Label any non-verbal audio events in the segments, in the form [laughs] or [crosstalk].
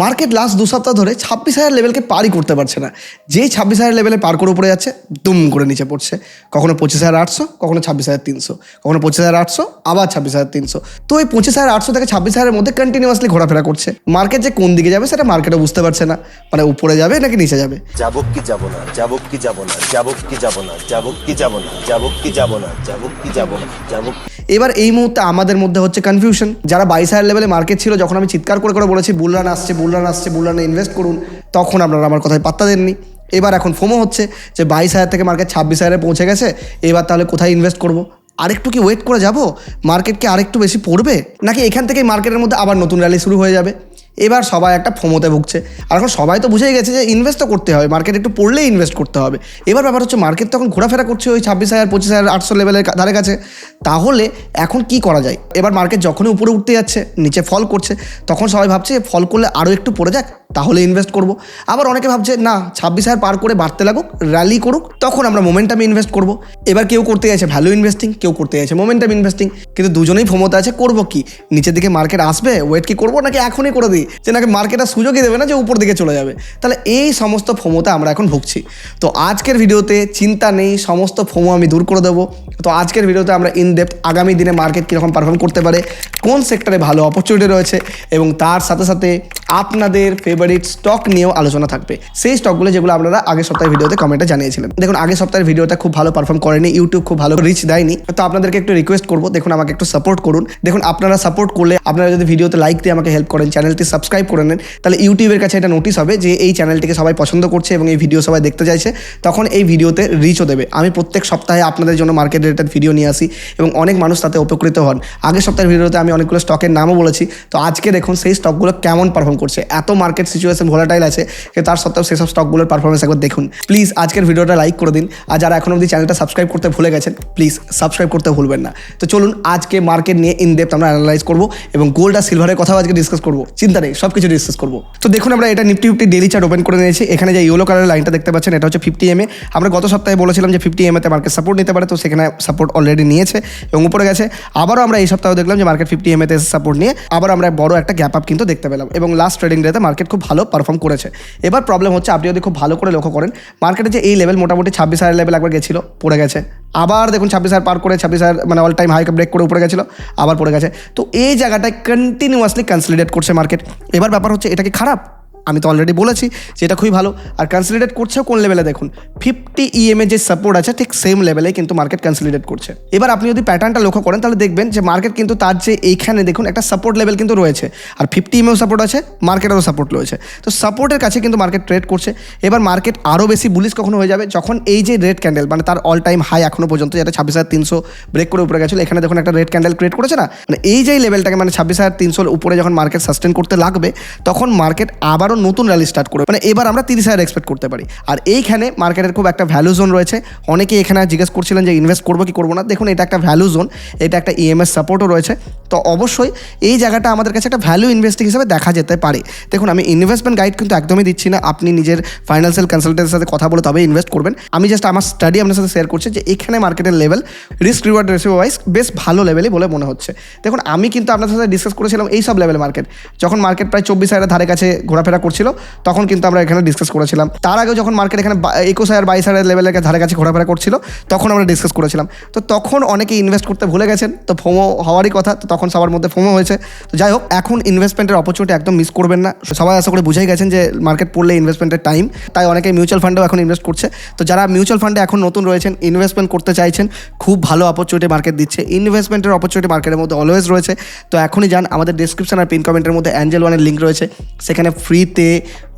Market last দু সপ্তাহ ধরে ছাব্বিশ হাজার লেভেলকে পারই করতে পারছে না। যেই ছাব্বিশ হাজার লেভেলে পার করে উপরে যাচ্ছে দুম করে নিচে পড়ছে। কখনো পঁচিশ হাজার আটশো কখনো ছাব্বিশ হাজার তিনশো কখনো পঁচিশ হাজার আটশো আবার ছাব্বিশ হাজার তিনশো। তো এই পঁচিশ হাজার আটশো থেকে ছাব্বিশ হাজারের মধ্যে কন্টিনিউয়াসলি ঘোরাফেরা করছে। মার্কেট যে কোন দিকে যাবে সেটা মার্কেটও বুঝতে পারছে না। মানে উপরে যাবে নাকি নিচে যাবে? যাব কি যাব না যাব কি যাব না যাব কি যাব না যাব কি যাব না যাব কি যাব না যাব কি যাব না যাব এবার এই মুহূর্তে আমাদের মধ্যে হচ্ছে কনফিউশন যারা বাইশ হাজার লেভেলে মার্কেট ছিল যখন আমি চিৎকার করে করে বলেছি বুলরান আসছে বুলরান আসছে বুলরানে ইনভেস্ট করুন, তখন আপনারা আমার কথায় পাত্তা দেননি। এবার এখন ফোমো হচ্ছে যে বাইশ হাজার থেকে মার্কেট ছাব্বিশ হাজারে পৌঁছে গেছে, এবার তাহলে কোথায় ইনভেস্ট করব? আরেকটু কি ওয়েট করে যাব? মার্কেট কি আরেকটু বেশি পড়বে? নাকি এখান থেকেই মার্কেটের মধ্যে আবার নতুন র্যালি শুরু হয়ে যাবে? এবার সবাই একটা ফোমোতে ভুগছে। আর এখন সবাই তো বুঝেই গেছে যে ইনভেস্ট তো করতে হবে মার্কেট একটু পড়লেই ইনভেস্ট করতে হবে। এবার ব্যাপার হচ্ছে মার্কেট তখন ঘোরাফেরা করছে ওই ছাব্বিশ হাজার, পঁচিশ হাজার, আটশো লেভেলের ধারে কাছে। তাহলে এখন কি করা যায়? এবার মার্কেট যখনই উপরে উঠতে যাচ্ছে, নিচে ফল করছে, তখন সবাই ভাবছে ফল করলে আরও একটু পড়ে যাক, তাহলে ইনভেস্ট করব। আবার অনেকে ভাবছে, না, ছাব্বিশ হাজার পার করে বাড়তে লাগুক র্যালি করুক, তখন আমরা মোমেন্টামে ইনভেস্ট করব। এবার কেউ করতে যাচ্ছে ভ্যালু ইনভেস্টিং কেউ করতে যাচ্ছে মোমেন্টাম ইনভেস্টিং কিন্তু দুজনেই ফোমোতে আছে, করব কি? নিচের দিকে মার্কেট আসবে ওয়েট কি করব, নাকি এখনই করে দিই? যে নাকি মার্কেটের সুযোগই দেবে না যে উপর দিকে চলে যাবে। তাহলে এই সমস্ত ফোমোতে আমরা এখন ভুগছি। তো আজকের ভিডিওতে চিন্তা নেই, সমস্ত ফোমো আমি দূর করে দেবো। তো আজকের ভিডিওতে আমরা ইন ডেপথ আগামী দিনে মার্কেট কীরকম পারফর্ম করতে পারে, কোন সেক্টরে ভালো অপরচুনিটি রয়েছে এবং তার সাথে সাথে আপনাদের ফেভারিট স্টক নিয়েও আলোচনা থাকবে। সেই স্টকগুলো যেগুলো আপনারা আগের সপ্তাহের ভিডিওতে কমেন্টে জানিয়েছিলেন। দেখুন, আগের সপ্তাহের ভিডিওটা খুব ভালো পারফর্ম করেনি ইউটিউব খুব ভালো রিচ দেয়নি। তো আপনাদেরকে একটু রিকোয়েস্ট করব, দেখুন, আমাকে একটু সাপোর্ট করুন। দেখুন, আপনারা সাপোর্ট করলে আপনারা যদি ভিডিওতে লাইক দিয়ে আমাকে হেল্প করেন চ্যানেলটি সাবস্ক্রাইব করে নেন, তাহলে ইউটিউবের কাছে এটা নোটিস হবে যে এই চ্যানেলটিকে সবাই পছন্দ করছে এবং এই ভিডিও সবাই দেখতে চাইছে। তখন এই ভিডিওতে রিচও দেবে। আমি প্রত্যেক সপ্তাহে আপনাদের জন্য মার্কেট রিলেটেড ভিডিও নিয়ে আসি এবং অনেক মানুষ তাতে উপকৃত হন। আগের সপ্তাহের ভিডিওতে আমি অনেকগুলো স্টকের নামও বলেছি। তো আজকে দেখুন সেই স্টকগুলো কেমন পারফর্ম করছে। এত মার্কেট সিচুয়েশন ভোলাটাইল আছে যে তার সত্ত্বেও সেসব স্টকগুলোর পারফরমেন্স একবার দেখুন। প্লিজ আজকের ভিডিওটা লাইক করে দিন। আর যারা এখন অবধি চ্যানেলটা সাবস্ক্রাইব করতে ভুলে গেছেন প্লিজ সাবস্ক্রাইব করতে ভুলবেন না। তো চলুন আজকে মার্কেট নিয়ে ইন ডেপথ আমরা অ্যানালাইজ করব এবং গোল্ড আর সিলভারের কথাও আজকে ডিসকাস করব। চিন্তা নেই সব কিছু ডিসকাস করব। তো দেখুন আমরা এটা Nifty fifty daily chart open করে নিয়েছি। এখানে যে ইয়েলো কালারের লাইনটা দেখতে পাচ্ছেন, এটা হচ্ছে ফিফটি এমএ আমরা গত সপ্তাহে বলেছিলাম যে ফিফটি এম এতে মার্কেট সাপোর্ট নিতে পারে, তো সেখানে সাপোর্ট অলরেডি নিয়েছে এবং উপরে গেছে। আবারও আমরা এই সপ্তাহে দেখলাম যে মার্কেট ফিফটি এম এমএতে সাপোর্ট নিয়ে আবার আমরা বড় একটা গ্যাপ আপ কিন্তু দেখতে পেলাম এবং লাস্ট ট্রেডিং ডেতে মার্কেট খুব ভালো পারফর্ম করেছে। এবার প্রবলেম হচ্ছে আপনি যদি খুব ভালো করে লক্ষ্য করেন মার্কেটে যে এই লেভেল মোটামুটি ছাব্বিশ হাজার লেভেল একবার গেছিল, পড়ে গেছে। আবার দেখুন ছাব্বিশ হাজার পার করে, ছাব্বিশ হাজার মানে অল টাইম হাই ব্রেক করে উপরে গেছিল, আবার পড়ে গেছে। তো এই জায়গাটায় কন্টিনিউয়াসলি কনসলিডেট করছে মার্কেট এবার ব্যাপার হচ্ছে এটা কি খারাপ? আমি তো অলরেডি বলেছি যে এটা খুবই ভালো। আর কনসলিডেট করছে কোন লেভেলে দেখুন? ফিফটি ইএমএ যে সাপোর্ট আছে, ঠিক সেম লেভেলে কিন্তু মার্কেট কনসলিডেট করছে। এবার আপনি যদি প্যাটার্নটা লক্ষ্য করেন, তাহলে দেখবেন যে মার্কেট কিন্তু তার যে এইখানে দেখুন, একটা সাপোর্ট লেভেল কিন্তু রয়েছে। আর ফিফটি ইএমএও সাপোর্ট আছে মার্কেটেরও সাপোর্ট রয়েছে। তো সাপোর্টের কাছে কিন্তু মার্কেট ট্রেড করছে। এবার মার্কেট আরও বেশি বুলিশ কখনো হয়ে যাবে, যখন এই যে রেড ক্যান্ডেল মানে তার অল টাইম হাই এখনও পর্যন্ত, যেটা ছাব্বিশ হাজার তিনশো ব্রেক করে উপরে গেছিল, এখানে দেখুন একটা রেড ক্যান্ডেল ক্রিয়েট করেছে না? মানে এই যে লেভেলটাকে মানে ছাব্বিশ হাজার তিনশোর উপরে যখন মার্কেট সাস্টেন করতে লাগবে, তখন মার্কেট আবারও নতুন র্যালি স্টার্ট করবে। মানে এবার আমরা তিরিশ হাজার এক্সপেক্ট করতে পারি। আর এইখানে মার্কেটের খুব একটা ভ্যালু জোন রয়েছে। অনেকেই এখানে জিজ্ঞেস করছিলেন যে ইনভেস্ট করব কি করব না। দেখুন, এটা একটা ভ্যালু জোন এটা একটা ইএমএস সাপোর্টও রয়েছে। তো অবশ্যই এই জায়গাটা আমাদের কাছে একটা ভ্যালু ইনভেস্টিং হিসেবে দেখা যেতে পারে। দেখুন, আমি ইনভেস্টমেন্ট গাইড কিন্তু একদমই দিচ্ছি না। আপনি নিজের ফাইন্যান্সিয়াল কনসালটেন্টের সাথে কথা বলে তবে ইনভেস্ট করবেন। আমি জাস্ট আমার স্টাডি আপনার সাথে শেয়ার করছি যে এখানে মার্কেটের level risk reward ratio wise বেশ ভালো লেভেলই বলে মনে হচ্ছে। দেখুন, আমি কিন্তু আপনার সাথে ডিসকাস করেছিলাম এই সব লেভেল মার্কেট যখন মার্কেট প্রায় চব্বিশ হাজারের ধারে কাছে ঘোরাফেরা করছিল, তখন কিন্তু আমরা এখানে ডিসকাস করেছিলাম। তার আগে যখন মার্কেট এখানে একুশ হাজার বাইশ হাজার লেভেলের ধারে কাছে ঘোরাফেরা করছিল, তখন আমরা ডিসকাস করেছিলাম। তো তখন অনেকে ইনভেস্ট করতে ভুলে গেছেন, তো ফোমো হওয়ারই কথা, তো তখন সবার মধ্যে ফোমো হয়েছে। তো যাই হোক, এখন ইনভেস্টমেন্টের অপরচুনিটি একদম মিস করবেন না। সবাই আশা করে বুঝেই গেছেন যে মার্কেট পড়লে ইনভেস্টমেন্টের টাইম তাই অনেকে মিউচুয়াল ফান্ডেও এখন ইনভেস্ট করছে। তো যারা মিউচুয়াল ফান্ডে এখন নতুন রয়েছেন ইনভেস্টমেন্ট করতে চাইছেন, খুব ভালো অপরচুনিটি মার্কেট দিচ্ছে। ইনভেস্টমেন্টের অপরচুনিটি মার্কেটের মধ্যে অলওয়েজ রয়েছে। তো এখনই যান, আমাদের ডিসক্রিপশন আর পিন কমেন্টের মধ্যে অ্যাঞ্জেল ওয়ানের লিঙ্ক রয়েছে। সেখানে ফ্রিতে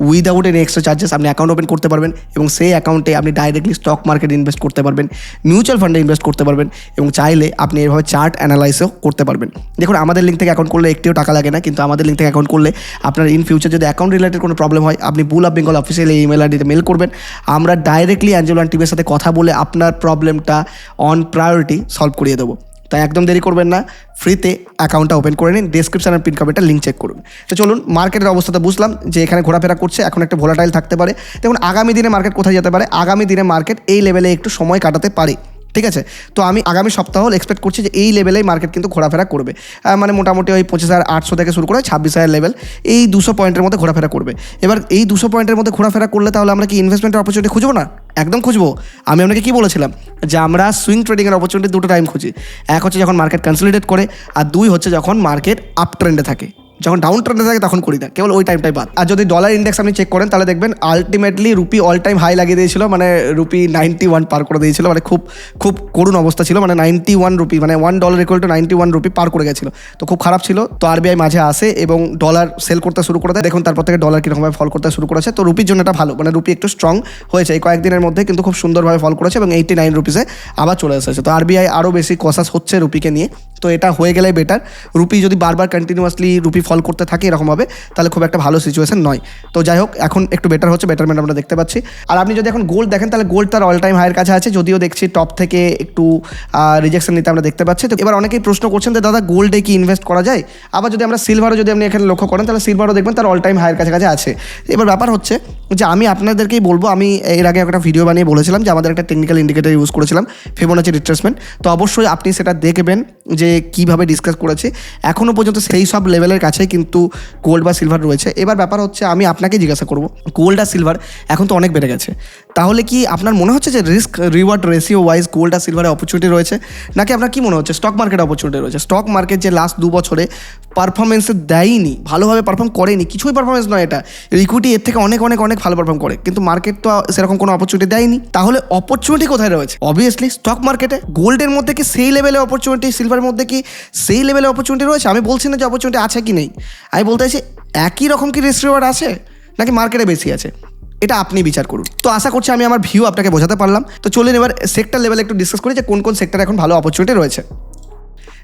উইদাউট এনি এক্সট্রা চার্জেস আপনি অ্যাকাউন্ট ওপেন করতে পারবেন এবং সেই অ্যাকাউন্টে আপনি ডাইরেক্টলি স্টক মার্কেটে ইনভেস্ট করতে পারবেন মিউচুয়াল ফান্ডে ইনভেস্ট করতে পারবেন এবং চাইলে আপনি এভাবে চার্ট অ্যানালাইসও করতে পারবেন। দেখুন, আমাদের লিঙ্ক থেকে অ্যাকাউন্ট করলে একটিও টাকা লাগে না, কিন্তু আমাদের লিঙ্ক থেকে অ্যাকাউন্ট করলে আপনার ইন ফিউচার যদি অ্যাকাউন্ট রিলেটেড কোনো প্রবলেম হয়, আপনি bull of Bengal official email আইডিতে মেল করবেন। আমরা ডাইরেক্টলি অ্যাঞ্জেলান টিমের সাথে কথা বলে আপনার প্রবলেমটা অন প্রায়োরিটি সলভ করিয়ে দেবো। তাই একদম দেরি করবেন না। ফ্রিতে অ্যাকাউন্টটা ওপেন করে নিন ডিসক্রিপশন আর পিন কমেন্টটা লিঙ্ক চেক করুন। তো চলুন মার্কেটের অবস্থাটা বুঝলাম, যে এখানে ঘোরাফেরা করছে, এখন একটা ভোলাটাইল থাকতে পারে। দেখুন, আগামী দিনে মার্কেট কোথায় যেতে পারে? আগামী দিনে মার্কেট এই লেভেলে একটু সময় কাটাতে পারে। ঠিক আছে? তো আমি আগামী সপ্তাহ এক্সপেক্ট করছি যে এই লেভেলেই মার্কেট কিন্তু ঘোরাফেরা করবে। মানে মোটামুটি ওই পঁচিশ হাজার আটশো থেকে শুরু করে ছাব্বিশ হাজার লেভেল এই দুশো পয়েন্টের মধ্যে ঘোরাফেরা করবে। এবার এই দুশো পয়েন্টের মধ্যে ঘোরাফেরা করলে তাহলে আমরা কি ইনভেস্টমেন্টের অপরচুনিটি খুঁজবো না? একদম খুঁজবো। আমি আপনাকে কি বলেছিলাম? যে আমরা সুইং ট্রেডিংয়ের অপরচুনিটি দুটো টাইম খুঁজি। এক হচ্ছে যখন মার্কেট কনসলিডেট করে, আর দুই হচ্ছে যখন মার্কেট আপ ট্রেন্ডে থাকে। যখন ডাউন ট্রেন্ডে থাকে তখন করি না, কেবল ওই টাইমটাই বাদ। আর যদি ডলার ইন্ডেক্স আপনি চেক করেন, তাহলে দেখবেন ultimately rupee all time high লাগিয়ে দিয়েছিল মানে রুপি নাইনটি ওয়ান পার করে দিয়েছিল মানে খুব খুব করুণ অবস্থা ছিল মানে নাইনটি ওয়ান রুপি মানে one dollar equal to ninety one rupee পার করে গেছিল। তো খুব খারাপ ছিল, তো আরবিআই মাঝে আসে এবং ডলার সেল করতে শুরু করে দেয়। দেখুন, তারপর থেকে ডলার কীরকমভাবে ফল করতে শুরু করেছে। তো রুপির জন্য এটা ভালো মানে রুপি একটু স্ট্রং হয়েছে। এই কয়েকদিনের মধ্যে কিন্তু খুব সুন্দরভাবে ফল করেছে এবং এইটি নাইন রুপিসে আবার চলে এসেছে। তো আরবিআই আরও বেশি কসাস হচ্ছে রুপিকে নিয়ে। তো এটা হয়ে গেলে বেটার রুপি যদি বারবার কন্টিনিউয়াসলি রুপি ফল করতে থাকে এরকমভাবে, তাহলে খুব একটা ভালো সিচুয়েশন নয়। তো যাই হোক, এখন একটু বেটার হচ্ছে বেটারমেন্ট আমরা দেখতে পাচ্ছি। আর আপনি যদি এখন গোল্ড দেখেন, তাহলে গোল্ড তার অল টাইম হাইয়ের কাছে আছে, যদিও দেখছি টপ থেকে একটু রিজেকশন নিতে আমরা দেখতে পাচ্ছি। তো এবার অনেকেই প্রশ্ন করছেন যে, দাদা গোল্ডে কি ইনভেস্ট করা যায়? আবার যদি আমরা সিলভারও যদি আপনি এখানে লক্ষ্য করেন, তাহলে সিলভারও দেখবেন তার অল টাইম হাইয়ের কাছাকাছি আছে। এবার ব্যাপার হচ্ছে যে, আমি আপনাদেরকেই বলব, আমি এর আগে একটা ভিডিও বানিয়ে বলেছিলাম যে, আমাদের একটা টেকনিক্যাল ইন্ডিকেটার ইউজ করেছিলাম ফেবোনাচি রিট্রেসমেন্ট তো অবশ্যই আপনি সেটা দেখবেন যে, কীভাবে ডিসকাস করেছে। এখনও পর্যন্ত সেই সব লেভেলের কাছেই কিন্তু গোল্ড বা সিলভার রয়েছে। এবার ব্যাপার হচ্ছে, আমি আপনাকে জিজ্ঞাসা করব গোল্ড আর সিলভার এখন তো অনেক বেড়ে গেছে। তাহলে কি আপনার মনে হচ্ছে যে risk reward ratio wise gold আর সিলভারের অপরচুনিটি রয়েছে? নাকি আপনার কি মনে হচ্ছে স্টক মার্কেট অপরচুনিটি রয়েছে? স্টক মার্কেট যে লাস্ট দু বছরে পারফরমেন্সে দেয়নি, ভালোভাবে পারফর্ম করেনি, কিছুই পারফরমেন্স নয় এটা। ইকুইটি এর থেকে অনেক অনেক অনেক ভালো পারফর্ম করে। কিন্তু মার্কেট তো সেরকম কোনো অপরচুনিটি দেয়নি। তাহলে অপরচুনিটি কোথায় রয়েছে? অবভিয়াসলি স্টক মার্কেটে গোল্ডের মধ্যে কি সেই লেভেলে অপরচুনিটি সিলভারের মধ্যে কি সেই লেভেলে অপরচুনিটি রয়েছে? আমি বলছি না যে অপরচুনিটি আছে কি নেই। আমি বলতে চাইছি, একই রকম কি রিস্ক রিওয়ার্ড আছে? নাকি মার্কেটে বেশি আছে? এটা আপনি বিচার করুন। তো আশা করছি আমি আমার ভিউ আপনাকে বোঝাতে পারলাম। তো চলুন এবার সেক্টর লেভেলে একটু ডিসকাস করি যে কোন কোন সেক্টর এখন ভালো অপরচুনিটি রয়েছে।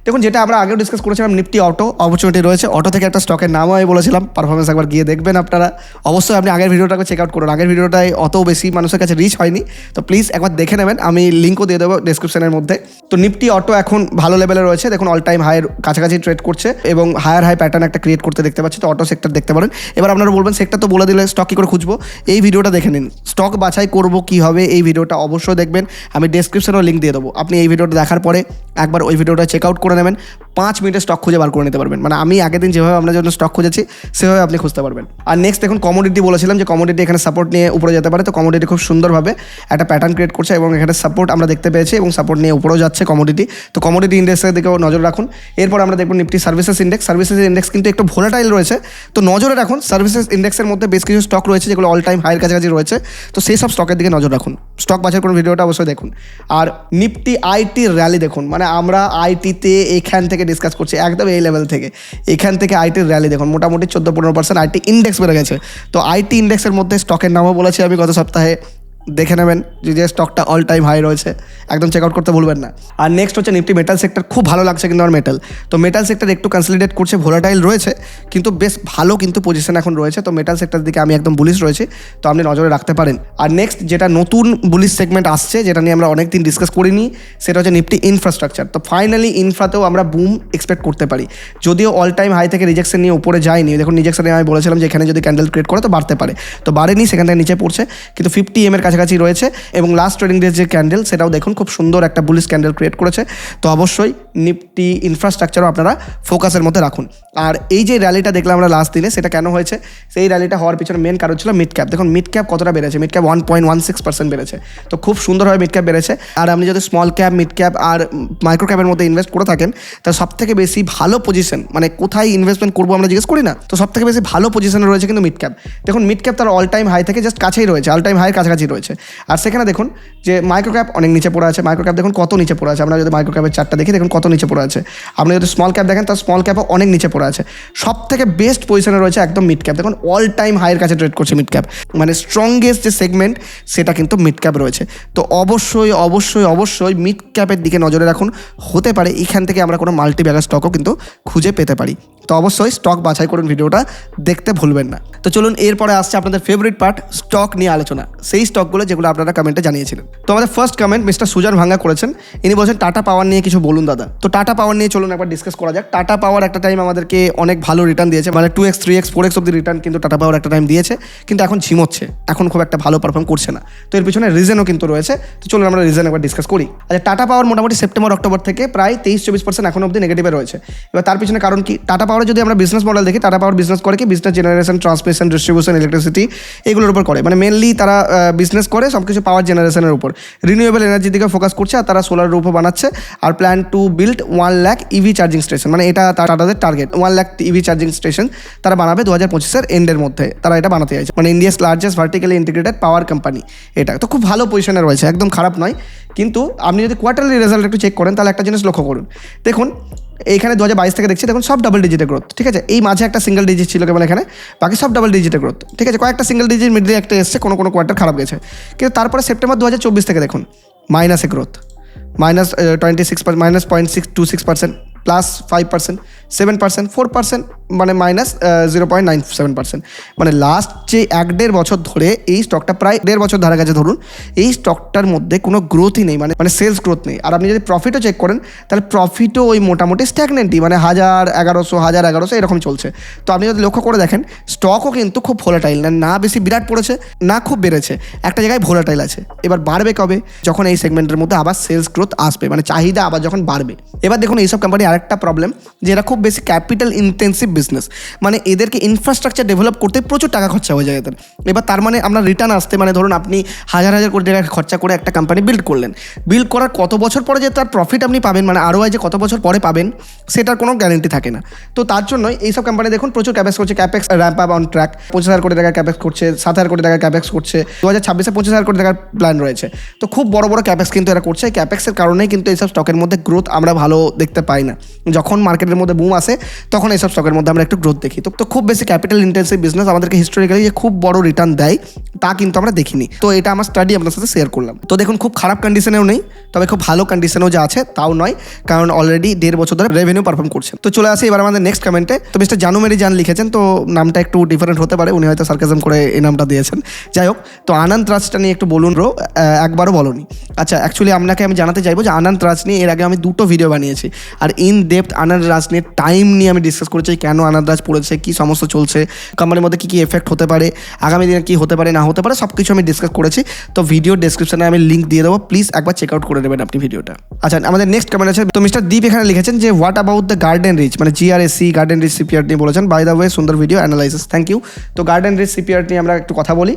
দেখুন, যেটা আমরা আগেও ডিসকাস করেছিলাম নিফটি অটো অপরচুনিটি রয়েছে। অটো থেকে একটা স্টকের নামও আমি বলেছিলাম। পারফরমেন্স একবার গিয়ে দেখবেন আপনারা। অবশ্যই আপনি আগের ভিডিওটাকে চেক আউট করুন। আগের ভিডিওটাই অত বেশি মানুষের কাছে রিচ হয়নি। তো প্লিজ একবার দেখে নেবেন। আমি লিঙ্কও দিয়ে দেবো ডিসক্রিপশনের মধ্যে। তো নিফটি অটো এখন ভালো লেভেলে রয়েছে। দেখুন অল টাইম হাইয়ের কাছাকাছি ট্রেড করছে এবং হায়ার হাই প্যাটার্ন একটা ক্রিয়েট করতে দেখতে পাচ্ছি। তো অটো সেক্টর দেখতে পারেন। এবার আপনারা বলবেন সেক্টর তো বলে দিলে স্টক কী করে খুঁজবো? এই ভিডিওটা দেখে নিন। স্টক বাছাই করব কি হবে? এই ভিডিওটা অবশ্যই দেখবেন। আমি ডেসক্রিপশনেও লিঙ্ক দিয়ে দেবো। আপনি এই ভিডিওটা দেখার পরে একবার ওই ভিডিওটা চেক আউট করে নেবেন, পাঁচ মিনিটে স্টক খুঁজে বার করে নিতে পারবেন। মানে আমি আগের দিন যেভাবে আপনার জন্য স্টক খুঁজেছি, সেভাবে আপনি খুঁজতে পারবেন। আর নেক্সট দেখুন কমোডিটি বলেছিলাম যে কমোডিটি এখানে সাপোর্ট নিয়ে উপরে যেতে পারে, তো কমোডিটি খুব সুন্দরভাবে একটা প্যাটার্ন ক্রিয়েট করছে এবং এখানে সাপোর্ট আমরা দেখতে পেয়েছি এবং সাপোর্ট নিয়ে উপরেও যাচ্ছে কমোডিটি তো কমোডিটি ইন্ডেক্সের দিকেও নজর রাখুন। এরপর আমরা দেখব Nifty services index services index কিন্তু একটু ভোলাটাইল রয়েছে। তো নজরে রাখুন সার্ভিসেস ইন্ডেক্সের মধ্যে বেশ কিছু স্টক রয়েছে, যেগুলো অল টাইম হাইয়ের কাছাকাছি রয়েছে। তো সেই সব স্টকের দিকে নজর রাখুন। স্টক বাজার কোনো ভিডিওটা অবশ্যই দেখুন। আর নিফটি আইটি র্যালি দেখুন মানে আমরা আইটিতে এখান থেকে ডিসকাস করছি, একদম এই লেভেল থেকে। এখান থেকে আইটির র্যালি দেখুন, মোটামুটি চোদ্দ পনেরো পার্সেন্ট আইটি ইন্ডেক্স বেড়ে গেছে। তো আইটি ইন্ডেক্সের মধ্যে স্টকের নামও বলেছি আমি গত সপ্তাহে। দেখে নেবেন যে স্টকটা অল টাইম হাই রয়েছে, একদম চেক আউট করতে ভুলবেন না। আর নেক্সট হচ্ছে নিফটি মেটাল সেক্টর খুব ভালো লাগছে কিন্তু আমার মেটাল তো মেটাল সেক্টর একটু কনসলিডেট করছে ভোলাটাইল রয়েছে, কিন্তু বেশ ভালো কিন্তু পজিশন এখন রয়েছে। তো মেটাল সেক্টর দিকে আমি একদম বুলিশ রয়েছে, তো আপনি নজরে রাখতে পারেন। আর নেক্সট যেটা নতুন বুলিশ সেগমেন্ট আসছে, যেটা নিয়ে আমরা অনেক দিন ডিসকাস করিনি, সেটা হচ্ছে নিফটি ইনফ্রাস্ট্রাকচার তো ফাইনালি ইনফ্রাতেও আমরা বুম এক্সপেক্ট করতে পারি। যদিও অল টাইম হাই থেকে রিজেকশন নিয়ে উপরে যায়নি। দেখুন রিজেকশনে আমি বলেছিলাম যে এখানে যদি ক্যান্ডেল ক্রিয়েট করে, তো বাড়তে পারে। তো বাড়েনি, সেখান থেকে নিচে পড়ছে। কিন্তু ফিফটি এম এর কাছাকাছি রয়েছে এবং লাস্ট ট্রেডিং ডেজ যে ক্যান্ডেল সেটাও দেখুন, খুব সুন্দর একটা বুলিশ ক্যান্ডেল ক্রিয়েট করেছে। তো অবশ্যই নিফটি ইনফ্রাস্ট্রাকচারও আপনারা ফোকাসের মধ্যে রাখুন। আর এই যে র্যালিটা দেখলাম আমরা লাস্ট দিনে, সেটা কেন হয়েছে? সেই র্যালিটা হওয়ার পিছনে মেন কারণ ছিল মিড ক্যাপ দেখুন মিড ক্যাপ কতটা বেড়েছে? Mid cap one point one six percent বেড়েছে। তো খুব সুন্দরভাবে মিড ক্যাপ বেড়েছে। আর আপনি যদি স্মল ক্যাপ মিড ক্যাপ আর মাইক্রো ক্যাপের মধ্যে ইনভেস্ট করে থাকেন তাহলে সব থেকে বেশি ভালো পজিশন মানে কোথায় ইনভেস্টমেন্ট করব আমরা জিজ্ঞেস করি না, তো সব থেকে বেশি ভালো পজিশনে রয়েছে কিন্তু মিড ক্যাপ দেখুন মিড ক্যাপ তার অল টাইম হাই থেকে জাস্ট কাছেই রয়েছে অল টাইম হাইয়ের কাছাকাছি রয়েছে। আর সেখানে দেখুন যে মাইক্রো ক্যাপ অনেক নিচে পড়ে আছে। মাইক্রো ক্যাপ দেখুন কত নিচে পড়ে আছে। আমরা যদি মাইক্রো ক্যাপের চারটা দেখি, দেখুন কত নিচে পড়ে আছে। আপনি যদি স্মল ক্যাপ দেখেন তার স্মল ক্যাপও অনেক নিচে পড়ে আছে। সব থেকে বেস্ট পজিশনে রয়েছে একদম মিড ক্যাপ দেখুন অল টাইম হাইয়ের কাছে ট্রেড করছে মিড ক্যাপ মানে স্ট্রংগেস্ট যে সেগমেন্ট সেটা কিন্তু মিড ক্যাপ রয়েছে। তো অবশ্যই অবশ্যই অবশ্যই মিড ক্যাপের দিকে নজরে রাখুন। হতে পারে এখান থেকে আমরা কোনো মাল্টি ব্যাগার স্টকও কিন্তু খুঁজে পেতে পারি। তো অবশ্যই স্টক বাছাই করুন ভিডিওটা। দেখতে ভুলবেন না। তো চলুন, এরপরে আসছে আপনাদের ফেভারিট পার্ট স্টক নিয়ে আলোচনা। সেই স্টকগুলো যেগুলো আপনারা কমেন্টে জানিয়েছিলেন। তো আমাদের ফার্স্ট কমেন্ট মিস্টার সুজন ভাঙ্গা করেছেন। ইনি বলছেন, টাটা পাওয়ার নিয়ে কিছু বলুন দাদা। তো টাটা পাওয়ার নিয়ে চলুন একবার ডিসকাস করা যাক। টাটা পাওয়ার একটা টাইম আমাদেরকে অনেক ভালো রিটার্ন দিয়েছে। মানে two x three x four x অব্দি রিটার্ন কিন্তু টাটা পাওয়ার একটা টাইম দিয়েছে। কিন্তু এখন ঝিমোচ্ছে। এখন খুব একটা ভালো পারফর্ম করছে না। তো এর পিছনে রিজনও কিন্তু রয়েছে। তো চলুন আমরা রিজন একবার ডিসকাস করি। আচ্ছা টাটা পাওয়ার মোটামুটি সেপ্টেম্বর অক্টোবর থেকে প্রায় তেইশ, চব্বিশ পার্সেন্ট এখন অব্দি নেগেটিভে রয়েছে। এবার তার পিছনে কারণ কি? টাটা পাওয়ার যদি আমরা বিজনেস মডেল দেখি, টাটা পাওয়ার বিজনেস করে কি? Business generation transmission distribution electricity এগুলোর উপর করে। মানে মেনলি তারা বিজনেস করে সব কিছু পাওয়ার জেনারেশনের উপর। রিনিউয়েবল এনার্জির দিকে ফোকাস করছে আর তারা সোলার রূপও বানাচ্ছে আর plan to build one lakh EV charging station মানে এটা টাটাদের target one lakh EV charging station তারা বানাবে দু হাজার পঁচিশের এন্ডের মধ্যে। তারা এটা বানাতে চাইছে। মানে India's largest vertically integrated power company এটা। তো খুব ভালো পজিশনে রয়েছে, একদম খারাপ নয়। কিন্তু আপনি যদি কোয়ার্টারলি রেজাল্ট একটু চেক করেন, তাহলে একটা জিনিস লক্ষ্য করুন। দেখুন এইখানে দু হাজার থেকে দেখছি, দেখুন সব ডাবল ডিজিটের গ্রোথ ঠিক আছে? এই মাঝে একটা সিঙ্গেল ডিজিট ছিল কেবল এখানে, বাকি সব ডাবল ডিজিটের গ্রোথ ঠিক আছে? কয়েকটা সিঙ্গেল ডিজিট মিডলে একটা এসছে, কোনো কোনো কোয়ার্টার খারাপ গেছে। কিন্তু তারপরে সেপ্টেম্বর দু হাজার চব্বিশ থেকে দেখুন মাইনাসে growth minus twenty six minus point six two six percent plus five percent seven percent four percent মানে minus zero point nine seven percent মানে লাস্ট যে এক দেড় বছর ধরে এই স্টকটা প্রায় দেড় বছর ধারা কাছে ধরুন। এই স্টকটার মধ্যে কোনো গ্রোথই নেই মানে মানে সেলস গ্রোথ নেই। আর আপনি যদি প্রফিটও চেক করেন, তাহলে প্রফিটও ওই মোটামুটি স্ট্যাগনেন্টই মানে হাজার এগারোশো হাজার এগারোশো এরকম চলছে। তো আপনি যদি লক্ষ্য করে দেখেন স্টকও কিন্তু খুব ভোলাটাইল না না বেশি বিরাট পড়েছে, না খুব বেড়েছে। একটা জায়গায় ভোলাটাইল আছে। এবার বাড়বে কবে? যখন এই সেগমেন্টের মধ্যে আবার সেলস গ্রোথ আসবে মানে চাহিদা আবার যখন বাড়বে। এবার দেখুন, এইসব কোম্পানি আরেকটা প্রবলেম যে এরা খুব বেশি ক্যাপিটাল ইন্টেন্সিভ বিজনেস মানে এদেরকে ইনফ্রাস্ট্রাকচার ডেভেলপ করতে প্রচুর টাকা খরচা হয়ে যায় এদের। এবার তার মানে আপনার রিটার্ন আসতে মানে ধরুন আপনি হাজার হাজার কোটি টাকা খরচা করে একটা কোম্পানি বিল্ড করলেন। বিল্ড করার কত বছর পরে যে তার প্রফিট আপনি পাবেন মানে আরও যে কত বছর পরে পাবেন, সেটার কোনো গ্যারেন্টি থাকে না। তো তার জন্যই এইসব কোম্পানি দেখুন প্রচুর ক্যাপেক্স করছে। Capex ramp up on track পঁচিশ হাজার কোটি টাকার ক্যাপেক্স করছে, সাত হাজার কোটি টাকার ক্যাপেক্স করছে দু হাজার ছাব্বিশে পঁচিশ হাজার কোটি টাকার প্ল্যান রয়েছে। তো খুব বড় বড় ক্যাপেক্স কিন্তু এরা করছে। ক্যাপেক্সের কারণেই কিন্তু এইসব স্টকের মধ্যে গ্রোথ আমরা ভালো দেখতে পাই না। যখন মার্কেটের মধ্যে বুম আসে তখন এইসব স্টকের মধ্যে আমরা একটু গ্রোথ দেখি। তো তো খুব বেশি ক্যাপিটাল ইন্টেন্সিভ বিজনেস আমাদেরকে হিস্টোরিক্যালি যে খুব বড় রিটার্ন দেয়, তা কিন্তু আমরা দেখিনি। তো এটা আমার স্টাডি আপনার সাথে শেয়ার করলাম। তো দেখুন, খুব খারাপ কন্ডিশনেও নেই, তবে খুব ভালো কন্ডিশনেও যে আছে তাও নয়, কারণ অলরেডি দেড় বছর ধরে রেভিনিউ পারফর্ম করছে তো চলে আসি এবার আমাদের নেক্সট কমেন্টে তো মিস্টার জানুমেরি জান লিখেছেন, তো নামটা একটু ডিফারেন্ট হতে পারে, উনি হয়তো সার্কাজম করে এই নামটা দিয়েছেন। যাই হোক, তো আনন্দ রাজটা নিয়ে একটু বলুন রো একবারও বলনি। আচ্ছা অ্যাকচুয়ালি আপনাকে আমি জানাতে চাইব যে আনন্দ রাজ নিয়ে এর আগে আমি দুটো ভিডিও বানিয়েছি। আর ইন ডেপথ আনন্দ রাজ নিয়ে টাইম নিয়ে আমি ডিসকাস করেছি, কেন আনন্দ পড়েছে, কী সমস্যা চলছে কোম্পানির মধ্যে কী কী এফেক্ট হতে পারে, আগামী দিনে কী হতে পারে, না হতে পারে সব কিছু আমি ডিসকাস করেছি। তো ভিডিও ডেসক্রিপশনে আমি লিঙ্ক দিয়ে দেবো প্লিজ একবার চেক আউট করে নেবেন আপনি ভিডিওটা আচ্ছা আমাদের নেক্সট কমেন্ট আছে, তো মিস্টার দীপ এখানে লিখেছেন যে what about the garden reach মানে জিআরএসসি গার্ডেন রিচ সিপিআর নিয়ে বলেছেন বাই দ্য ওয়ে সুন্দর ভিডিও অ্যানালাইসিস থ্যাংক ইউ তো গার্ডেন রিচ সিপিআর নিয়ে আমরা একটু কথা বলি।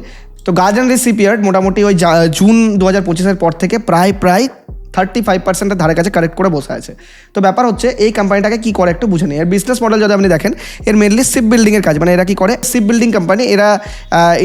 তো গার্ডেন রিচ সিপিআর মোটামুটি ওই জুন দু হাজার পঁচিশের পর থেকে প্রায় প্রায় থার্টি ফাইভ পার্সেন্টের ধারে কাছে কারেক্ট করে বসে আছে। তো ব্যাপার হচ্ছে, এই কোম্পানিটাকে কী করে একটু বুঝে নিই? এর বিজনেস মডেল যদি আপনি দেখেন, এর মেনলি শিপ বিল্ডিংয়ের কাজ মানে এরা কী করে? শিপ বিল্ডিং কোম্পানি এরা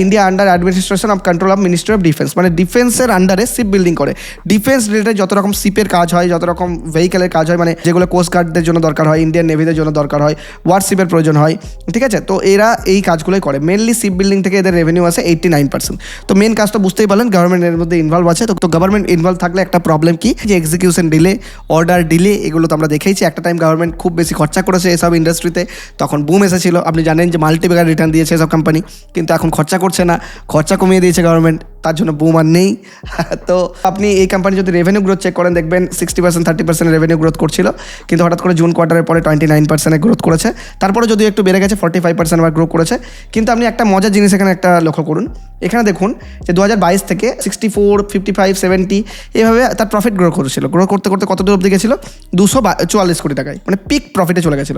India under administration of control of ministry of defence মানে ডিফেন্সের আন্ডারে শিপ বিল্ডিং করে। ডিফেন্স রিলেটেড যত রকম শিপের কাজ হয়, যত রকম ভেহিকেলের কাজ হয় মানে যেগুলো কোস্ট গার্ডদের জন্য দরকার হয় ইন্ডিয়ান নেভিদের জন্য দরকার হয় ওয়ারশিপের প্রয়োজন হয়, ঠিক আছে? তো এরা এই কাজগুলোই করে। মেনলি শিপ বিল্ডিং থেকে এদের রেভিনিউ আছে এইটটি নাইন পার্সেন্ট তো মেন কাজটা বুঝতেই পারলেন গভর্নমেন্টের মধ্যে ইনভলভ আছে। তো গভর্নমেন্ট ইনভলভ থাকলে একটা প্রবলেম কি? যে এক্সিকিউশন ডিলে অর্ডার ডিলে এগুলো তো আমরা দেখেছি একটা টাইম গভর্নমেন্ট খুব বেশি খরচা করেছে এসব ইন্ডাস্ট্রিতে তখন বুম এসেছিল। আপনি জানেন যে মাল্টিবেগার রিটার্ন দিয়েছে এসব কোম্পানি কিন্তু এখন খরচা করছে না। খরচা কমিয়ে দিয়েছে গভর্নমেন্ট তার জন্য বুম আর নেই। [laughs] তো আপনি এই কোম্পানি যদি রেভিনিউ গ্রোথ চেক করেন, দেখবেন sixty percent thirty percent revenue growth করছিল। কিন্তু হঠাৎ করে জুন কোয়ার্টারের পরে টোয়েন্টি নাইন পার্সেন্টে গ্রোথ করেছে। তারপরে যদি একটু বেড়ে গেছে ফর্টি ফাইভ পার্সেন্ট আবার গ্রো করেছে। কিন্তু আপনি একটা মজার জিনিস এখানে একটা লক্ষ্য করুন। এখানে দেখুন যে দু হাজার বাইশ থেকে sixty four fifty five seventy এভাবে তার প্রফিট গ্রো করেছিল। গ্রো করতে করতে কত দূর অব্দি গেছিল? দুশো চুয়াল্লিশ কোটি টাকায়। মানে পিক প্রফিটে চলে গেছিল।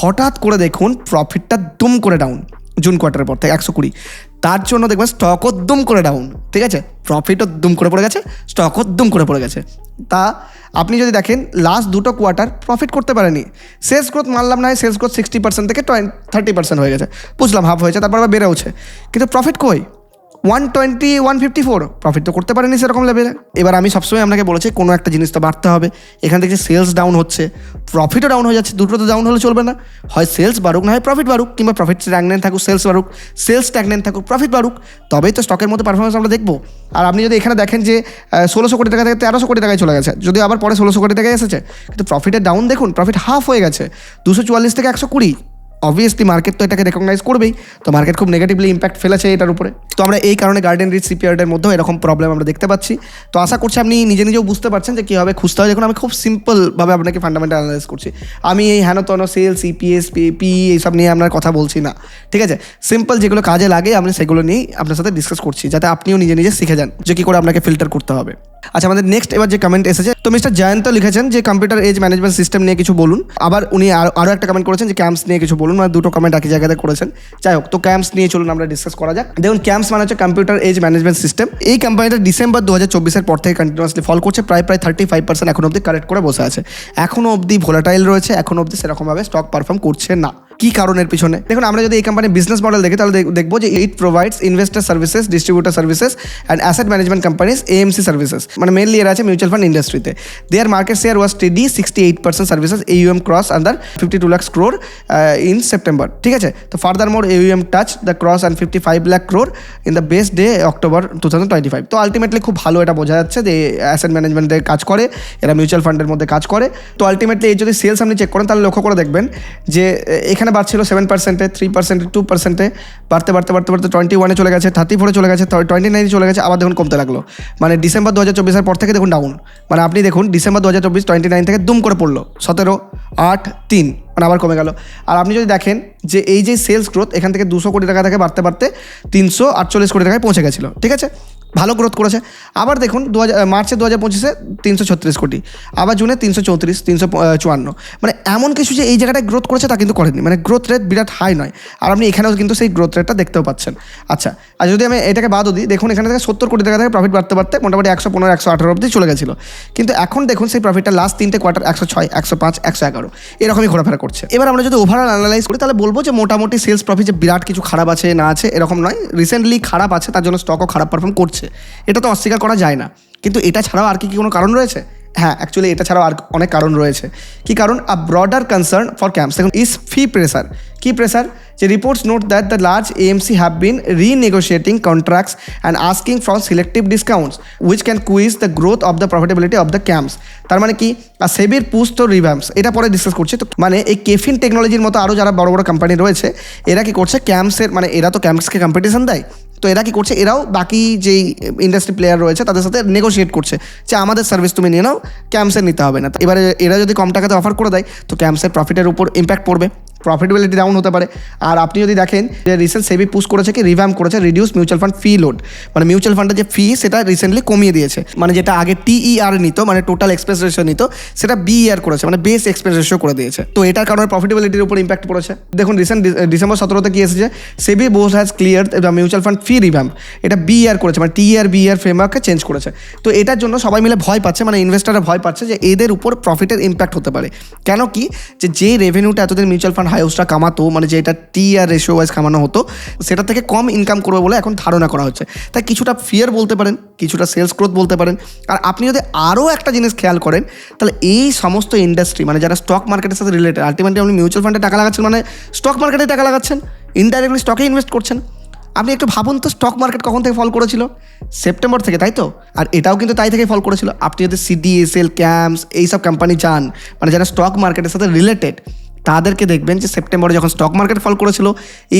হঠাৎ করে দেখুন প্রফিটটা দুম করে ডাউন জুন কোয়ার্টারের পর থেকে, একশো কুড়ি। তার জন্য দেখবেন স্টকও দুম করে ডাউন ঠিক আছে? প্রফিটও দুম করে পড়ে গেছে স্টকও দুম করে পড়ে গেছে। তা আপনি যদি দেখেন লাস্ট দুটো কোয়ার্টার প্রফিট করতে পারেনি। সেলস গ্রোথ মানলাম না সেলস গ্রোথ সিক্সটি পার্সেন্ট থেকে থার্টি পার্সেন্ট হয়ে গেছে। বুঝলাম হাফ হয়েছে, তারপর আবার বেড়েওছে। কিন্তু প্রফিট কই? One twenty one fifty four profit তো করতে পারেনি সেরকম লেভেলে এবার আমি সবসময় আপনাকে বলেছি, কোনো একটা জিনিস তো বাড়তে হবে। এখান থেকে সেলস ডাউন হচ্ছে। প্রফিটও ডাউন হয়ে যাচ্ছে। দুটো তো ডাউন হলে চলবে না। হয় সেলস বাড়ুক, না হয় প্রফিট বাড়ুক, কিংবা প্রফিট স্ট্যাগনেন্ট থাকুক সেলস বাড়ুক। সেলস স্ট্যাগনেন্ট থাকুক প্রফিট বাড়ুক। তবেই তো স্টকের মধ্যে পারফরমেন্স আমরা দেখব। আর আপনি যদি এখানে দেখেন যে ষোলোশো কোটি টাকা থেকে তেরোশো কোটি টাকায় চলে গেছে। যদি আবার পরে ষোলোশো কোটি টাকায় এসেছে। কিন্তু প্রফিটের ডাউন দেখুন প্রফিট হাফ হয়ে গেছে। দুশো চুয়াল্লিশ থেকে একশো কুড়ি। অবভিয়াসলি মার্কেট তো এটাকে রেকগনাইজ করবেই, তো মার্কেট খুব নেগেটিভলি ইম্প্যাক্ট ফেলেছে এটার উপরে। তো আমরা এই কারণে গার্ডেন রিচ সিপিয়ার্ডের মধ্যেও এরকম প্রবলেম আমরা দেখতে পাচ্ছি। তো আশা করছি আপনি নিজে নিজেও বুঝতে পারছেন যে কীভাবে খুঁজতে হয়। দেখুন, আমি খুব সিম্পলভাবে আপনাকে ফান্ডামেন্টাল অ্যানালাইজ করছি। আমি এই হেন তন সেলস ইপিএস পি এইসব নিয়ে আপনার কথা বলছি না। ঠিক আছে? সিম্পল যেগুলো কাজে লাগে, আমি সেগুলো নিয়েই আপনার সাথে ডিসকাস করছি, যাতে আপনিও নিজে নিজে শিখে যান যে কী করে আপনাকে ফিল্টার করতে হবে। আচ্ছা আমাদের নেক্সট এবার যে কমেন্ট এসেছে, তো মিস্টার জয়ন্ত লিখেছেন যে কম্পিউটার এজ ম্যানেজমেন্ট সিস্টেম নিয়ে কিছু বলুন। আবার উনি আরও একটা কমেন্ট করেছেন যে ক্যাম্পস নিয়ে কিছু বলুন। মানে দুটো কমেন্ট একই জায়গাতে করেছেন। যাই হোক, তো ক্যাম্পস নিয়ে চলুন, আমরা ডিসকাস করা যাক। দেখুন ক্যাম্পস মানে হচ্ছে কম্পিউটার এজ ম্যানেজমেন্ট সিস্টেম এই কোম্পানিটা ডিসেম্বর দু হাজার চব্বিশের পর থেকে কন্টিনিউসলি ফল করছে, প্রায় প্রায় থার্টি ফাইভ পার্সেন্ট এখন অব্দি কারেক্ট করে বসে আছে। এখনও অব্দি ভোলাটাইল রয়েছে, এখন অবধি সেরকমভাবে স্টক পারফর্ম করছে না। কি কারণের পিছনে? দেখুন আমরা যদি এই কোম্পানির বিজনেস মডেল দেখি তাহলে দেখ- দেখব যে it provides investor services distributor services and asset management companies AMC services মানে মেনলি এরা আছে মিউচুয়াল ফান্ড ইন্ডাস্ট্রিতে their market share was steady sixty eight percent services AUM cross under fifty two lakhs crore in September ঠিক আছে? তো further more AUM touch the cross and fifty five lakh crore in the best day October two thousand twenty five তো ultimately খুব ভালো এটা বোঝা যাচ্ছে যে অ্যাসেট ম্যানেজমেন্টের কাজ করে এরা মিউচুয়াল ফান্ডের মধ্যে কাজ করে। তো আলটিমেটলি যদি সেলস আপনি চেক করেন তাহলে লক্ষ্য করে দেখবেন যে এ, এখানে বাড়ছিল সেভেন পার্সেন্টে থ্রি পার্সেন্টে টু পার্সেন্টে বাড়তে বাড়তে বাড়তে বাড়তে টোয়েন্টি ওয়ানে চলে গেছে থার্টি ফোরে চলে গেছে টোয়েন্টি নাইনে চলে গেছে, আবার দেখুন কমতে লাগল। মানে ডিসেম্বর দু হাজার চব্বিশের পর থেকে দেখুন ডাউন মানে আপনি দেখুন ডিসেম্বর দু হাজার চব্বিশ টোয়েন্টি নাইন থেকে দুম করে পড়ল, সতেরো, আট, তিন মানে আবার কমে গেল। আর আপনি যদি দেখেন যে এই যে সেলস গ্রোথ এখান থেকে দুশো কোটি টাকা থেকে বাড়তে বাড়তে তিনশো আটচল্লিশ কোটি টাকায় পৌঁছে গেছিল, ঠিক আছে? ভালো গ্রোথ করেছে। আবার দেখুন দু হাজার মার্চে দু হাজার পঁচিশে তিনশো ছত্রিশ কোটি, আবার জুনে তিনশো চৌত্রিশ, তিনশো চুয়ান্ন। মানে এমন কিছু যে এই জায়গাটায় গ্রোথ করেছে তা কিন্তু করেনি। মানে গ্রোথ রেট বিরাট হাই নয়। আর আপনি এখানেও কিন্তু সেই গ্রোথ রেটটা দেখতেও পাচ্ছেন। আচ্ছা আর যদি আমি এটাকে বাদও দিই, দেখুন এখানে থেকে সত্তর কোটি টাকা থেকে প্রফিট বাড়তে বাড়তে মোটামুটি একশো পনেরো, একশো আঠারো অব্দি চলে গেছিল। কিন্তু এখন দেখুন সেই প্রফিটটা লাস্ট তিনটে কোয়ার্টার একশো ছয়, একশো পাঁচ, একশো এগারো। এরকমই ঘোরাফেরা করছে। এবার আমরা যদি ওভারঅল অ্যানালাইজ করি, তাহলে বলব যে মোটামুটি সেলস প্রফিট যে বিরাট কিছু খারাপ আছে, না আছে, এরকম নয়। রিসেন্টলি খারাপ আছে, তার জন্য স্টকও খারাপ পারফর্ম করছে। এটা তো অস্বীকার করা যায় না। কিন্তু এটা ছাড়াও আর কি কি কোনো কারণ রয়েছে? হ্যাঁ অ্যাকচুয়ালি এটা ছাড়াও আর অনেক কারণ রয়েছে। কি কারণ? A broader concern for CAMS দেখুন ইস ফি প্রেসার কি প্রেসার যে reports note that the large AMC have been renegotiating contracts and asking for selective discounts which can squeeze the growth of the profitability of the CAMS তার মানে কি? আর সেবির পুস তো রিভ্যাম্পস এটা পরে discuss করছে। তো মানে এই কেফিন টেকনোলজির মতো আরও যারা বড় বড় কোম্পানি রয়েছে, এরা কি করছে? ক্যাম্পসের মানে এরা তো ক্যাম্পসকে কম্পিটিশন দেয়। তো এরা কি করছে? এরাও বাকি যেই ইন্ডাস্ট্রি প্লেয়ার রয়েছে, তাদের সাথে নেগোসিয়েট করছে যে আমাদের সার্ভিস তুমি নিয়ে নাও ক্যাম্পসের নিতে হবে না। এবারে এরা যদি কম টাকাতে অফার করে দেয়, তো ক্যাম্পসের প্রফিটের উপর ইম্প্যাক্ট পড়বে। প্রফিটেবিলিটি ডাউন হতে পারে। আর আপনি যদি দেখেন যে রিসেন্ট সেবি পুশ করেছে কি রিভ্যাম করেছে reduce mutual fund fee load মানে মিউচুয়াল ফান্ডের যে ফি সেটা রিসেন্টলি কমিয়ে দিয়েছে। মানে যেটা আগে টিইআর নিত মানে টোটাল এক্সপ্রেস রেশিও নিত, সেটা বিইআর করেছে মানে বেস এক্সপ্রেস রেশিও করে দিয়েছে। তো এটার কারণে প্রফিটেবিলিটির উপর ইম্প্যাক্ট পড়েছে। দেখুন রিসেন্ট ডিসেম্বর সতেরোতে কি এসেছে? SEBI Bose has clear mutual fund fee revamp এটা বিইআর করেছে মানে টিইআর বিইআর ফ্রেমওয়ার্ককে চেঞ্জ করেছে। তো এটার জন্য সবাই মিলে ভয় পাচ্ছে মানে ইনভেস্টাররা ভয় পাচ্ছে যে এদের উপর প্রফিটের ইম্প্যাক্ট হতে পারে। কেন কি? যে যে রেভিনিউটা এতদিন মিউচুয়াল ফান্ড হাউসটা কামাতো মানে যেটা টি আর রেশিও ওয়াইজ কামানো হতো, সেটা থেকে কম ইনকাম করবে বলে এখন ধারণা করা হচ্ছে। তাই কিছুটা ফিয়ার বলতে পারেন, কিছুটা সেলস গ্রোথ বলতে পারেন। আর আপনি যদি আরও একটা জিনিস খেয়াল করেন, তাহলে এই সমস্ত ইন্ডাস্ট্রি মানে যারা স্টক মার্কেটের সাথে রিলেটেড আলটিমেটলি আপনি মিউচুয়াল ফান্ডে টাকা লাগাচ্ছেন মানে স্টক মার্কেটে টাকা লাগাচ্ছেন ইনডাইরেক্টলি স্টকে ইনভেস্ট করছেন। আপনি একটু ভাবুন তো স্টক মার্কেট কখন থেকে ফল করেছিল? সেপ্টেম্বর থেকে, তাই তো? আর এটাও কিন্তু তাই থেকে ফল করেছিল। আপনি যদি সিডিএসএল ক্যাম্পস এইসব কোম্পানি যান মানে যারা স্টক মার্কেটের সাথে রিলেটেড তাদেরকে দেখবেন যে সেপ্টেম্বরে যখন স্টক মার্কেট ফল করেছিল,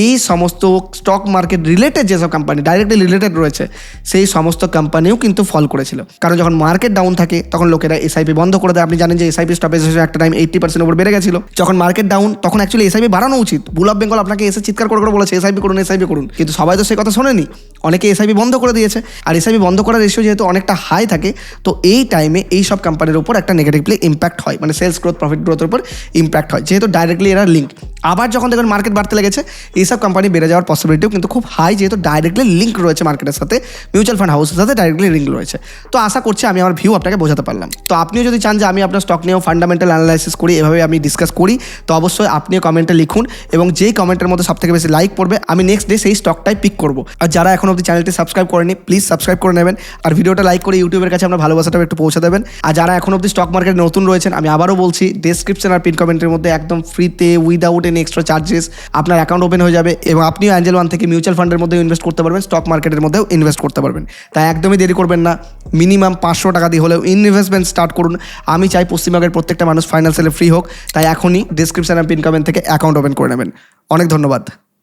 এই সমস্ত স্টক মার্কেট রিলেটেড যেসব কোম্পানি ডাইরেক্টলি রিলেটেড রয়েছে, সেই সমস্ত কোম্পানিও কিন্তু ফল করেছিল। কারণ যখন মার্কেট ডাউন থাকে, তখন লোকেরা এসআইপি বন্ধ করে দেয়। আপনি জানেন যে এসআইপি স্টপেজ একটা টাইম এইট্টি পার্সেন্ট উপর বেড়ে গেছিল। যখন মার্কেট ডাউন তখন অ্যাকচুয়ালি এসআইপি বাড়ানো উচিত। বুল অফ বেঙ্গল আপনাকে এসে চিৎকার করে করে বলেছে এসআইপি করুন এসআইপি করুন। কিন্তু সবাই তো সেই কথা শোনেনি। অনেকে এসআইপি বন্ধ করে দিয়েছে। আর এসআইপি বন্ধ করার রেশিও যেহেতু অনেকটা হাই থাকে, তো এই টাইমে এই সব কোম্পানির উপর একটা নেগেটিভলি ইম্প্যাক্ট হয়। মানে সেলস গ্রোথ প্রফিট গ্রোথের উপর ইম্প্যাক্ট হয়। যেহেতু ডাইরেক্টলি এরা লিঙ্ক আবার যখন দেখবেন মার্কেট বাড়তে লেগেছে, এইসব কোম্পানি বেড়ে যাওয়ার পসিবিলিটিও কিন্তু খুব হাই যেহেতু ডাইরেক্টলি লিঙ্ক রয়েছে মার্কেটের সাথে মিউচুয়াল ফান্ড হাউসের সাথে ডাইরেক্টলি লিঙ্ক রয়েছে। তো আশা করছি আমি আমার ভিউ আপনাকে বোঝাতে পারলাম। তো আপনিও যদি চান যে আমি আপনার স্টক নিয়েও ফান্ডামেন্টাল অ্যানালাইসিস করি, এভাবে আমি ডিসকাস করি, তো অবশ্যই আপনিও কমেন্টে লিখুন এবং যেই কমেন্টের মধ্যে সবথেকে বেশি লাইক পড়বে, আমি নেক্সট ডে সেই স্টকটাই পিক করব। আর যারা এখন অবধি চ্যানেলটি সাবস্ক্রাইব করেনি প্লিজ সাবস্ক্রাইব করে নেবেন আর ভিডিওটা লাইক করে ইউটিউবের কাছে আমরা ভালোবাসাটা একটু পৌঁছে দেবেন। আর যারা এখন অবধি স্টক মার্কেটে নতুন রয়েছেন, আমি আবারও বলছি ডেসক্রিপশন আর পিন কমেন্টের মধ্যে একদম ফ্রিতে উইদাউট এনি এক্সট্রা চার্জেস আপনার অ্যাকাউন্ট ওপেন হয়ে যাবে এবং আপনিও অ্যাঞ্জেল ওয়ান থেকে মিউচুয়াল ফান্ডের মধ্যেও ইনভেস্ট করতে পারবেন স্টক মার্কেটের মধ্যেও ইনভেস্ট করতে পারবেন। তাই একদমই দেরি করবেন না মিনিমাম পাঁচশো টাকা দিয়ে হলেও ইনভেস্টমেন্ট স্টার্ট করুন। আমি চাই পশ্চিমবঙ্গের প্রত্যেকটা মানুষ ফাইন্যান্সিয়ালি ফ্রি হোক, তাই এখনই ডিসক্রিপশান অ্যান্ড পিন থেকে অ্যাকাউন্ট ওপেন করে নেবেন। অনেক ধন্যবাদ।